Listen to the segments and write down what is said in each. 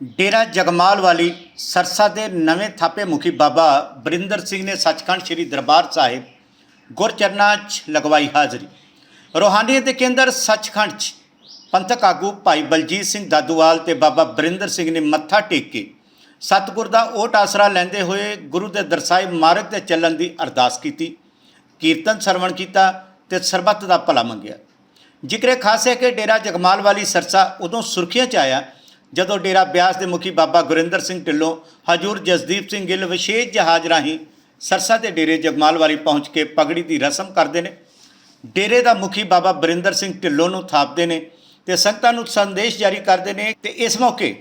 ਡੇਰਾ ਜਗਮਾਲ ਵਾਲੀ ਸਰਸਾ ਦੇ ਨਵੇਂ ਥਾਪੇ ਮੁਖੀ ਬਾਬਾ ਬਰਿੰਦਰ ਸਿੰਘ ਨੇ ਸੱਚਖੰਡ ਸ੍ਰੀ ਦਰਬਾਰ ਸਾਹਿਬ ਗੁਰਚਰਨਾਂ 'ਚ ਲਗਵਾਈ ਹਾਜ਼ਰੀ। ਰੋਹਾਨੀਅਤ ਦੇ ਕੇਂਦਰ ਸੱਚਖੰਡ 'ਚ ਪੰਥਕ ਆਗੂ ਭਾਈ ਬਲਜੀਤ ਸਿੰਘ ਦਾਦੂਵਾਲ ਤੇ ਬਾਬਾ ਬਰਿੰਦਰ ਸਿੰਘ ਨੇ ਮੱਥਾ ਟੇਕ ਕੇ ਸਤਿਗੁਰ ਦਾ ਓਟ ਆਸਰਾ ਲੈਂਦੇ ਹੋਏ ਗੁਰੂ ਦੇ ਦਰਸਾਏ ਮਾਰਗ ਤੇ ਚੱਲਣ ਦੀ ਅਰਦਾਸ ਕੀਤੀ, ਕੀਰਤਨ ਸਰਵਣ ਕੀਤਾ ਤੇ ਸਰਬੱਤ ਦਾ ਭਲਾ ਮੰਗਿਆ। ਜ਼ਿਕਰੇ ਖਾਸ ਹੈ ਕਿ ਡੇਰਾ ਜਗਮਾਲ ਵਾਲੀ ਸਰਸਾ ਉਦੋਂ ਸੁਰਖੀਆਂ 'ਚ ਆਇਆ ਜਦੋਂ ਡੇਰਾ ਬਿਆਸ ਦੇ ਮੁਖੀ ਬਾਬਾ ਗੁਰਿੰਦਰ ਸਿੰਘ ਢਿੱਲੋਂ ਹਜੂਰ ਜਸਦੀਪ ਸਿੰਘ ਗਿੱਲ ਵਿਸ਼ੇਸ਼ ਜਹਾਜ਼ ਰਾਹੀਂ ਸਰਸਾ ਦੇ ਡੇਰੇ ਜਗਮਾਲ ਵਾਲੀ ਪਹੁੰਚ ਕੇ ਪਗੜੀ ਦੀ ਰਸਮ ਕਰਦੇ ਨੇ, ਡੇਰੇ ਦਾ ਮੁਖੀ ਬਾਬਾ ਬਰਿੰਦਰ ਸਿੰਘ ਢਿੱਲੋਂ ਨੂੰ ਥਾਪਦੇ ਨੇ ਤੇ ਸੰਗਤਾਂ ਨੂੰ ਸੰਦੇਸ਼ ਜਾਰੀ ਕਰਦੇ ਨੇ ਤੇ ਇਸ ਮੌਕੇ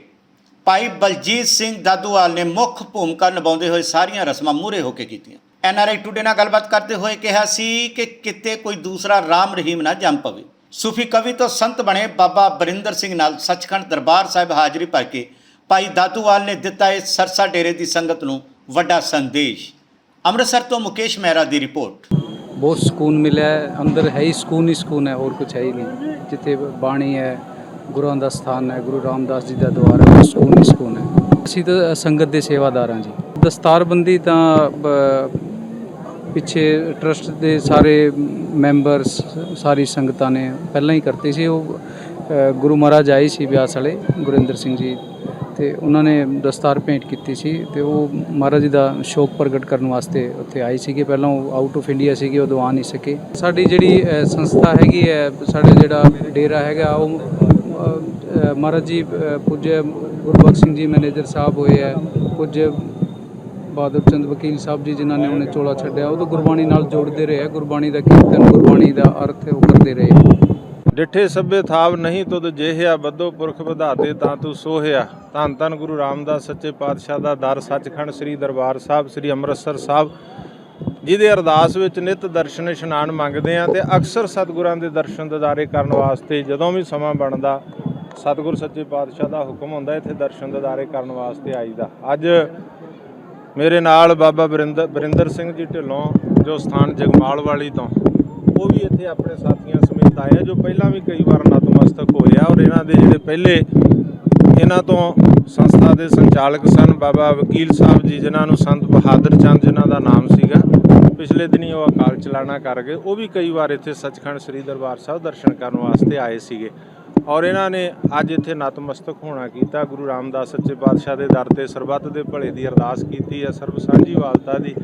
ਭਾਈ ਬਲਜੀਤ ਸਿੰਘ ਦਾਦੂਵਾਲ ਨੇ ਮੁੱਖ ਭੂਮਿਕਾ ਨਿਭਾਉਂਦੇ ਹੋਏ ਸਾਰੀਆਂ ਰਸਮਾਂ ਮੂਰੇ ਹੋ ਕੇ ਕੀਤੀਆਂ। ਐੱਨ ਆਰ ਆਈ ਟੂਡੇ ਨਾਲ ਗੱਲਬਾਤ ਕਰਦੇ ਹੋਏ ਕਿਹਾ ਸੀ ਕਿ ਕਿਤੇ ਕੋਈ ਦੂਸਰਾ ਰਾਮ ਰਹੀਮ ਨਾ ਜੰਮ ਪਵੇ। ਸੂਫੀ ਕਵੀ ਤੋਂ ਸੰਤ ਬਣੇ ਬਾਬਾ ਬਰਿੰਦਰ ਸਿੰਘ ਨਾਲ ਸੱਚਖੰਡ ਦਰਬਾਰ ਸਾਹਿਬ ਹਾਜ਼ਰੀ ਭਰ ਕੇ ਭਾਈ ਦਾਦੂਵਾਲ ਨੇ ਦਿੱਤਾ ਇਸ ਸਰਸਾ ਡੇਰੇ ਦੀ ਸੰਗਤ ਨੂੰ ਵੱਡਾ ਸੰਦੇਸ਼। ਅੰਮ੍ਰਿਤਸਰ ਤੋਂ ਮੁਕੇਸ਼ ਮਹਿਰਾ ਦੀ ਰਿਪੋਰਟ। ਬਹੁਤ ਸਕੂਨ ਮਿਲਿਆ ਅੰਦਰ ਹੈ ਹੀ ਸਕੂਨ ਹੀ ਸਕੂਨ ਹੈ, ਹੋਰ ਕੁਝ ਹੈ ਹੀ ਨਹੀਂ। ਜਿੱਥੇ ਬਾਣੀ ਹੈ, ਗੁਰੂਆਂ ਦਾ ਸਥਾਨ ਹੈ, ਗੁਰੂ ਰਾਮਦਾਸ ਜੀ ਦਾ ਦਵਾਰ ਹੈ, ਸਕੂਨ ਹੀ ਸਕੂਨ ਹੈ। ਅਸੀਂ ਤਾਂ ਸੰਗਤ ਦੇ ਸੇਵਾਦਾਰ ਹਾਂ ਜੀ। ਦਸਤਾਰਬੰਦੀ ਤਾਂ ਪਿੱਛੇ ਟਰਸਟ ਦੇ ਸਾਰੇ ਮੈਂਬਰਸ ਸਾਰੀ ਸੰਗਤਾਂ ਨੇ ਪਹਿਲਾਂ ਹੀ ਕਰਤੀ ਸੀ। ਉਹ ਗੁਰੂ ਮਹਾਰਾਜ ਆਏ ਸੀ ਬਿਆਸ ਵਾਲੇ ਗੁਰਿੰਦਰ ਸਿੰਘ ਜੀ ਤੇ ਉਹਨਾਂ ਨੇ ਦਸਤਾਰ ਭੇਂਟ ਕੀਤੀ ਸੀ ਤੇ ਉਹ ਮਹਾਰਾਜ ਜੀ ਦਾ ਸ਼ੋਕ ਪ੍ਰਗਟ ਕਰਨ ਵਾਸਤੇ ਉੱਥੇ ਆਏ ਸੀਗੇ। ਪਹਿਲਾਂ ਉਹ ਆਊਟ ਆਫ ਇੰਡੀਆ ਸੀਗੇ ਉਦੋਂ ਆ ਨਹੀਂ ਸਕੇ। ਸਾਡੀ ਜਿਹੜੀ ਸੰਸਥਾ ਹੈਗੀ ਹੈ ਸਾਡਾ ਜਿਹੜਾ ਡੇਰਾ ਹੈਗਾ ਉਹ ਮਹਾਰਾਜ ਜੀ ਅ, ਪੂਜਯ ਗੁਰਬਖਸ਼ ਸਿੰਘ ਜੀ ਮੈਨੇਜਰ ਸਾਹਿਬ ਹੋਏ ਹੈ ਕੁਝ ਬਹਾਦਰ ਚੰਦ ਵਕੀਲ ਸਾਹਿਬ ਜੀ ਜਿਨ੍ਹਾਂ ਨੇ ਉਹਨੇ ਚੋਲਾ ਛੱਡਿਆ, ਉਹ ਤਾਂ ਗੁਰਬਾਣੀ ਨਾਲ ਜੋੜਦੇ ਰਹੇ ਗੁਰਬਾਣੀ ਦਾ ਕੀਰਤਨ, ਗੁਰਬਾਣੀ ਦਾ ਅਰਥ ਉਹ ਕਰਦੇ ਰਹੇ ਡਿਠੇ ਸਭੇ ਥਾਵ ਨਹੀਂ ਤੁਧ ਜਿਹਿਆ ਬੱਦੋ ਪੁਰਖ ਵਧਾਤੇ ਤਾਂ ਤੂੰ ਸੋਹਿਆ। ਧੰਨ ਧੰਨ ਗੁਰੂ ਰਾਮਦਾਸ ਸੱਚੇ ਪਾਤਸ਼ਾਹ ਦਾ ਦਰ, ਸੱਚਖੰਡ ਸ੍ਰੀ ਦਰਬਾਰ ਸਾਹਿਬ, ਸ੍ਰੀ ਅੰਮ੍ਰਿਤਸਰ ਸਾਹਿਬ, ਜਿਹਦੇ ਅਰਦਾਸ ਵਿੱਚ ਨਿਤ ਦਰਸ਼ਨ ਇਸ਼ਨਾਨ ਮੰਗਦੇ ਆ ਤੇ ਅਕਸਰ ਸਤਿਗੁਰਾਂ ਦੇ ਦਰਸ਼ਨ ਦਿਦਾਰੇ ਕਰਨ ਵਾਸਤੇ ਜਦੋਂ ਵੀ ਸਮਾਂ ਬਣਦਾ, ਸਤਿਗੁਰ ਸੱਚੇ ਪਾਤਸ਼ਾਹ ਦਾ ਹੁਕਮ ਹੁੰਦਾ ਇੱਥੇ ਦਰਸ਼ਨ ਦਿਦਾਰੇ ਕਰਨ ਵਾਸਤੇ ਆਈਦਾ। ਅੱਜ ਮੇਰੇ ਨਾਲ ਬਾਬਾ ਬਰਿੰਦਰ ਬਰਿੰਦਰ ਸਿੰਘ ਜੀ ਢਿੱਲੋਂ, ਜੋ ਸਥਾਨ ਜਗਮਾਲ ਵਾਲੀ ਤੋਂ, ਉਹ ਵੀ ਇੱਥੇ ਆਪਣੇ ਸਾਥੀਆਂ ਸਮੇਤ ਆਏ ਆ, ਜੋ ਪਹਿਲਾਂ ਵੀ ਕਈ ਵਾਰ ਨਤਮਸਤਕ ਹੋਏ ਆ, ਔਰ ਇਹਨਾਂ ਦੇ ਜਿਹੜੇ ਪਹਿਲੇ ਇਹਨਾਂ ਤੋਂ ਸੰਸਥਾ ਦੇ ਸੰਚਾਲਕ ਸਨ, ਬਾਬਾ ਵਕੀਲ ਸਾਹਿਬ ਜੀ, ਜਿਨ੍ਹਾਂ ਨੂੰ ਸੰਤ ਬਹਾਦਰ ਚੰਦ ਜਿਨ੍ਹਾਂ ਦਾ ਨਾਮ ਸੀਗਾ, ਪਿਛਲੇ ਦਿਨੀ ਉਹ ਅਕਾਲ ਚਲਾਣਾ ਕਰ ਗਏ, ਉਹ ਵੀ ਕਈ ਵਾਰ ਇੱਥੇ ਸੱਚਖੰਡ ਸ੍ਰੀ ਦਰਬਾਰ ਸਾਹਿਬ ਦਰਸ਼ਨ ਕਰਨ ਵਾਸਤੇ ਆਏ ਸੀਗੇ। ਔਰ ਇਹਨਾਂ ਨੇ ਅੱਜ ਇੱਥੇ ਨਤਮਸਤਕ ਹੋਣਾ ਕੀਤਾ। ਗੁਰੂ ਰਾਮਦਾਸ ਸੱਚੇ ਪਾਤਸ਼ਾਹ ਦੇ ਦਰ ਤੇ ਸਰਬੱਤ ਦੇ ਭਲੇ ਦੀ ਅਰਦਾਸ ਕੀਤੀ ਹੈ। ਸਰਬ ਸਾਂਝੀ ਵਾਲਤਾ ਦੀ